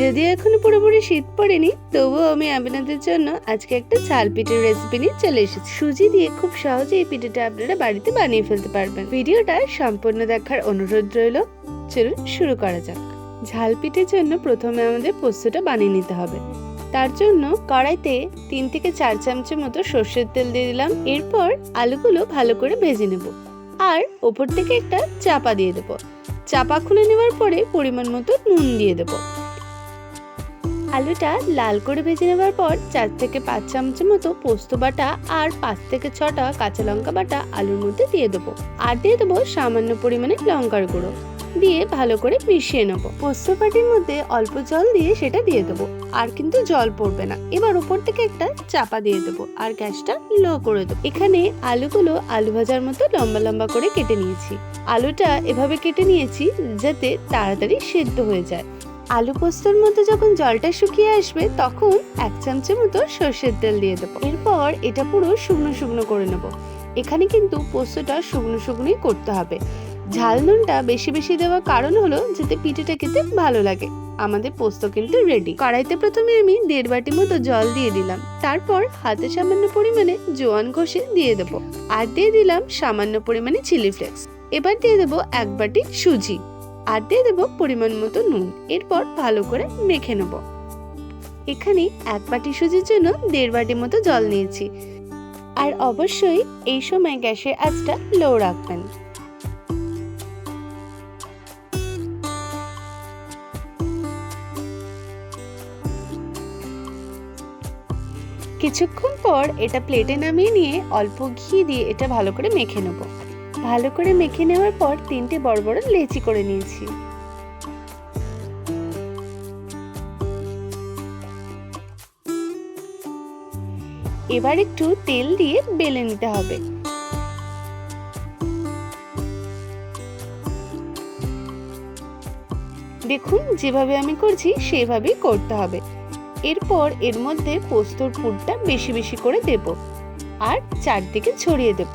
যদিও এখনও পুরোপুরি শীত পড়েনি, তবুও আমি আপনাদের জন্য আজকে একটা ঝাল পিঠের রেসিপি নিয়ে চলে এসেছি। সুজি দিয়ে খুব সহজে এই পিঠেটা আপনারা বাড়িতে বানিয়ে ফেলতে পারবেন। ভিডিওটা সম্পূর্ণ দেখার অনুরোধ রইল। চলুন শুরু করা যাক। ঝাল পিঠের জন্য প্রথমে আমাদের পোস্তটা বানিয়ে নিতে হবে। তার জন্য কড়াইতে তিন থেকে চার চামচের মতো সর্ষের তেল দিয়ে দিলাম। এরপর আলুগুলো ভালো করে ভেজে নেব। আর ওপর থেকে একটা চাপা দিয়ে দেবো। চাপা খুলে নেওয়ার পরে পরিমাণ মতো নুন দিয়ে দেবো। আলুটা লাল করে ভেজে নেওয়ার পর চার থেকে পাঁচ চামচের মতো পোস্ত বাটা আর পাঁচ থেকে ছটা কাঁচা লঙ্কা বাটা আলুর মধ্যে দিয়ে দেবো। আর দিয়ে দেবো সামান্য পরিমাণে লঙ্কার গুঁড়ো। দিয়ে ভালো করে মিশিয়ে নেব। পোস্ত বাটির মধ্যে অল্প জল দিয়ে সেটা দিয়ে দেবো। আর কিন্তু জল পড়বে না। এবার উপর থেকে একটা চাপা দিয়ে দেবো আর গ্যাসটা লো করে দেবো। এখানে আলুগুলো আলু ভাজার মতো লম্বা লম্বা করে কেটে নিয়েছি। আলুটা এভাবে কেটে নিয়েছি যাতে তাড়াতাড়ি সেদ্ধ হয়ে যায়। আলু পোস্তর মধ্যে যখন জলটা শুকিয়ে আসবে, তখন এক চামচের মতো সর্ষের তেল দিয়ে দেবো। এরপর এটা পুরো শুকনো শুকনো করে নেব। এখানে কিন্তু পোস্তটা শুকনো শুকনোই করতে হবে। ঝাল নুনটা বেশি বেশি দেওয়ার কারণ হলো যাতে পিঠেটা খেতে ভালো লাগে। আমাদের পোস্ত কিন্তু রেডি কড়াইতে প্রথমে আমি দেড় বাটি মতো জল দিয়ে দিলাম। তারপর হাতে সামান্য পরিমাণে জোয়ান ঘষে দিয়ে দেবো। আর দিয়ে দিলাম সামান্য পরিমাণে চিলি ফ্লেক্স এবার দিয়ে দেবো এক বাটি সুজি। আর দিয়ে দেবো পরিমাণ মতো নুন। এরপর ভালো করে মেখে নেব। এখানে এক বাটি সুজির জন্য দেড় বাটি মতো জল নিয়েছি। আর অবশ্যই এই সময় গ্যাসের আঁচটা লো রাখবেন। কিছুক্ষণ পর এটা প্লেটে নামিয়ে নিয়ে অল্প ঘি দিয়ে এটা ভালো করে মেখে নেব। ভালো করে মেখে নেওয়ার পর তিনটে বড় বড় লেচি করে নিয়েছি। এবার একটু তেল দিয়ে বেলে নিতে হবে। দেখুন, যেভাবে আমি করছি, সেভাবেই করতে হবে। এরপর এর মধ্যে পোস্তর পুরটা বেশি বেশি করে দেব। আর চারদিকে ছড়িয়ে দেব।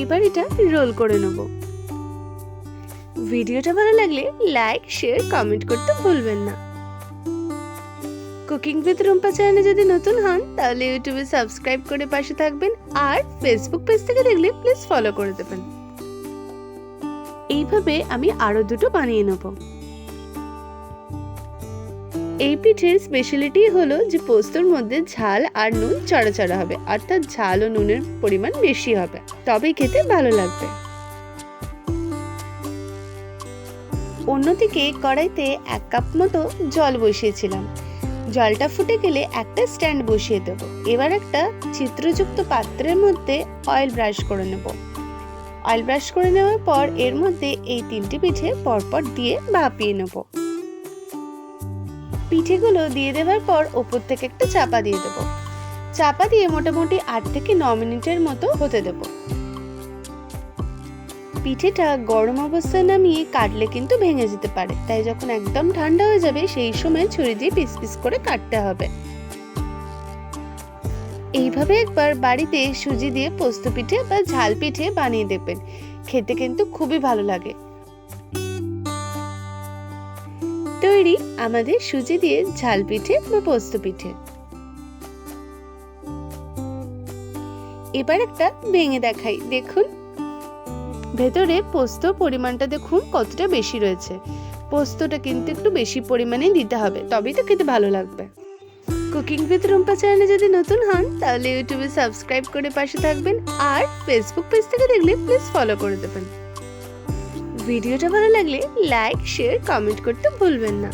এবার এটা রোল করে নেব। ভিডিওটা ভালো লাগলে লাইক শেয়ার কমেন্ট করতে ভুলবেন না। কুকিং উইথ রুম্পা চ্যানেলে যদি নতুন হন, তাহলে ইউটিউবে সাবস্ক্রাইব করে পাশে থাকবেন আর ফেসবুক পেজ থেকে দেখলে প্লিজ ফলো করে দেবেন। এইভাবে আমি আরও দুটো বানিয়ে নেব। এই পিঠের স্পেশালিটি হলো যে পোস্তর মধ্যে ঝাল আর নুন চড়া চড়া হবে, অর্থাৎ ঝাল ও নুনের পরিমাণ বেশি হবে। তবেই খেতে ভালো লাগবে। অন্যদিকে কড়াইতে এক কাপ মতো জল বসিয়েছিলাম। জলটা ফুটে গেলে একটা স্ট্যান্ড বসিয়ে দেবো। এবার একটা চিত্রযুক্ত পাত্রের মধ্যে অয়েল ব্রাশ করে নেব। অয়েল ব্রাশ করে নেওয়ার পর এর মধ্যে এই তিনটি পিঠে পরপর দিয়ে ভাপিয়ে নেব। পিঠেগুলো দিয়ে দেওয়ার পর ওপর থেকে একটা চাপা দিয়ে দেব। চাপা দিয়ে মোটামুটি আট থেকে ন মিনিটের মতো হতে দেব। পিঠেটা গরম অবস্থায় নামিয়ে কাটলে কিন্তু ভেঙে যেতে পারে, তাই যখন একদম ঠান্ডা হয়ে যাবে, সেই সময় ছুরি দিয়ে পিস পিস করে কাটতে হবে। এইভাবে একবার বাড়িতে সুজি দিয়ে পোস্ত পিঠে বা ঝাল পিঠে বানিয়ে দেখবেন। খেতে কিন্তু খুবই ভালো লাগে। তৈরি আমাদের সুজি দিয়ে ঝাল পিঠে বা পোস্ত পিঠে। এবার একটা ভেঙে দেখাই, দেখুন। ভেতরে পোস্ত পরিমাণটা দেখুন কতটা বেশি রয়েছে। পোস্তটা কিন্তু একটু বেশি পরিমাণে দিতে হবে, তবেই তো খেতে ভালো লাগবে। কুকিং উইথ রুম্পা চ্যানেলে যদি নতুন হন, তাহলে ইউটিউবে সাবস্ক্রাইব করে পাশে থাকবেন আর ফেসবুক পেজ থেকে দেখলে প্লিজ ফলো করে দেবেন। ভিডিওটা ভালো লাগলে লাইক শেয়ার কমেন্ট করতে ভুলবেন না।